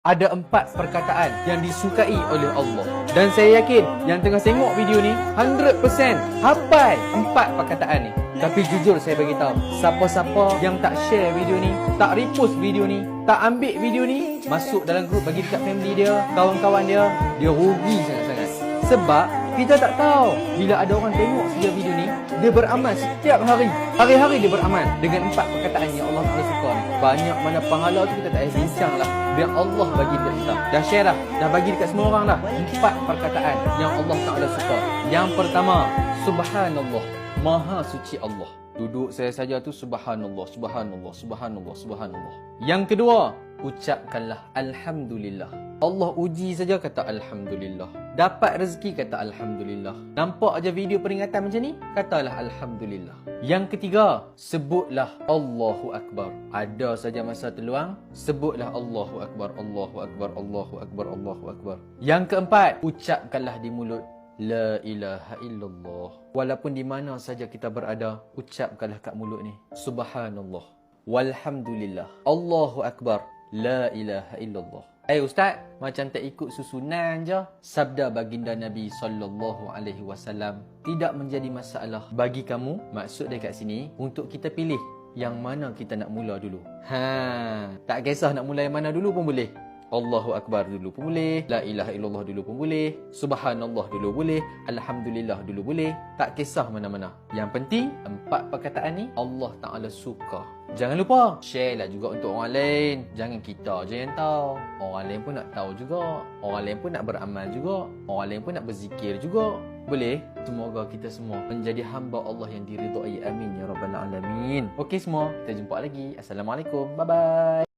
ada empat perkataan yang disukai oleh Allah. Dan saya yakin yang tengah tengok video ni 100% hafal empat perkataan ni. Tapi jujur saya bagi tahu, siapa-siapa yang tak share video ni, tak repost video ni, tak ambil video ni, masuk dalam grup bagi dekat family dia, kawan-kawan dia, dia rugi sangat-sangat. Sebab kita tak tahu bila ada orang tengok saja video ni, dia beramal setiap hari. Hari-hari dia beramal dengan empat perkataan yang Allah Taala suka. Banyak mana pahala tu kita tak payah bincang lah. Biar Allah bagi dekat kita. Dah share dah. Dah bagi dekat semua orang dah. Empat perkataan yang Allah Taala suka. Yang pertama, Subhanallah. Maha suci Allah. Duduk saya saja tu subhanallah, subhanallah, subhanallah, subhanallah. Yang kedua, ucapkanlah alhamdulillah. Allah uji saja kata alhamdulillah. Dapat rezeki kata alhamdulillah. Nampak aja video peringatan macam ni, katalah alhamdulillah. Yang ketiga, sebutlah Allahu akbar. Ada saja masa terluang, sebutlah Allahu akbar, Allahu akbar, Allahu akbar, Allahu akbar. Yang keempat, ucapkanlah di mulut La ilaha illallah. Walaupun di mana saja kita berada, ucapkanlah kat mulut ni. Subhanallah. Walhamdulillah. Allahu Akbar. La ilaha illallah. Eh hey, ustaz, macam tak ikut susunan je. Sabda baginda Nabi sallallahu alaihi wasallam tidak menjadi masalah bagi kamu. Maksud dia kat sini untuk kita pilih yang mana kita nak mula dulu. Ha, tak kisah nak mula yang mana dulu pun boleh. Allahu Akbar dulu pun boleh. La ilaha illallah dulu pun boleh. Subhanallah dulu boleh. Alhamdulillah dulu boleh. Tak kisah mana-mana. Yang penting, empat perkataan ni Allah Ta'ala suka. Jangan lupa, share lah juga untuk orang lain. Jangan kita je yang tahu. Orang lain pun nak tahu juga. Orang lain pun nak beramal juga. Orang lain pun nak berzikir juga. Boleh? Semoga kita semua menjadi hamba Allah yang diridhai. Amin ya rabbal alamin. Okey semua, kita jumpa lagi. Assalamualaikum. Bye bye.